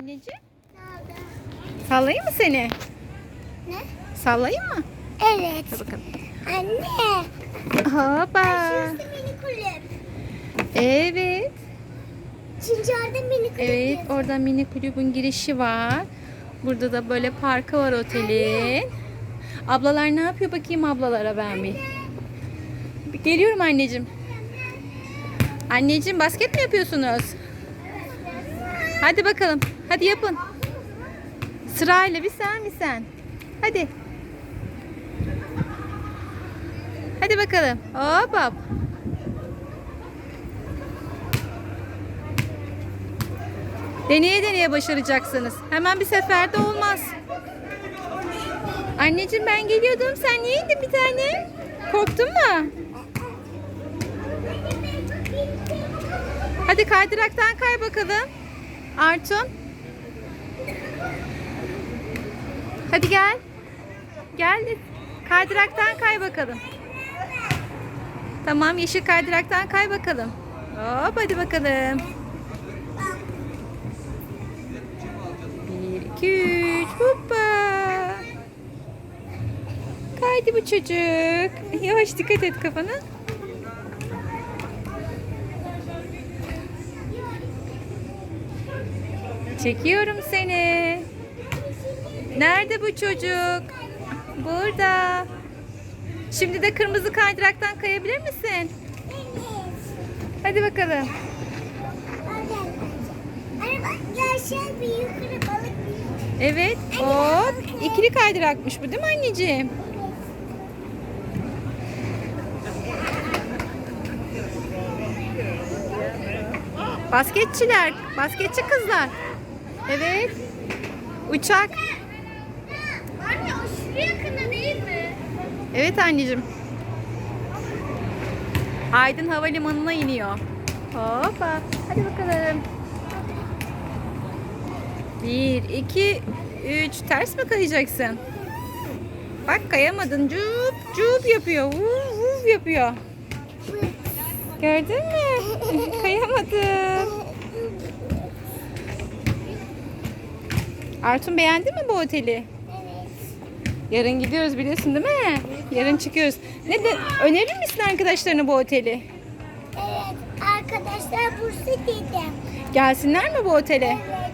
Anneciğim sallayayım mı seni? Ne? Sallayayım mı? Evet. Dur bakalım. Anne. Hoppa. Şurası mini kulüp. Evet. Çincar'da mini kulüp. Evet orada mini kulübün girişi var. Burada da böyle parkı var otelin. Ablalar ne yapıyor bakayım ablalara ben bir. Geliyorum anneciğim. Anneciğim basket mi yapıyorsunuz? Hadi bakalım. Hadi yapın. Sırayla bir sen bir sen. Hadi. Hadi bakalım. Hop hop. Deneye deneye başaracaksınız. Hemen bir seferde olmaz. Anneciğim ben geliyordum. Sen niye indin bir tane? Korktun mu? Hadi kaydıraktan kay bakalım. Artun. Hadi gel. Gel. Kaydıraktan kay bakalım. Tamam yeşil kaydıraktan kay bakalım. Hop hadi bakalım. Bir, iki, üç, hoppa. Kaydı bu çocuk. Yavaş dikkat et kafana. Çekiyorum seni. Nerede bu çocuk? Burada. Şimdi de kırmızı kaydıraktan kayabilir misin? Hadi bakalım. Evet. Hop. İkili kaydırakmış bu değil mi anneciğim? Basketçiler. Basketçi kızlar. Evet. Uçak. Anne şuraya yakında değil mi? Evet anneciğim. Aydın Havalimanı'na iniyor. Hoppa. Hadi bakalım. Bir, iki, üç. Ters mi kayacaksın? Bak kayamadın. Cup cup yapıyor. Vuv vuv yapıyor. Gördün mü? Kayamadın. Artun beğendin mi bu oteli? Evet. Yarın gidiyoruz biliyorsun değil mi? Yarın çıkıyoruz. Ne de önerir misin arkadaşlarına bu oteli? Evet. Arkadaşlar burası dedim. Gelsinler mi bu otele? Evet.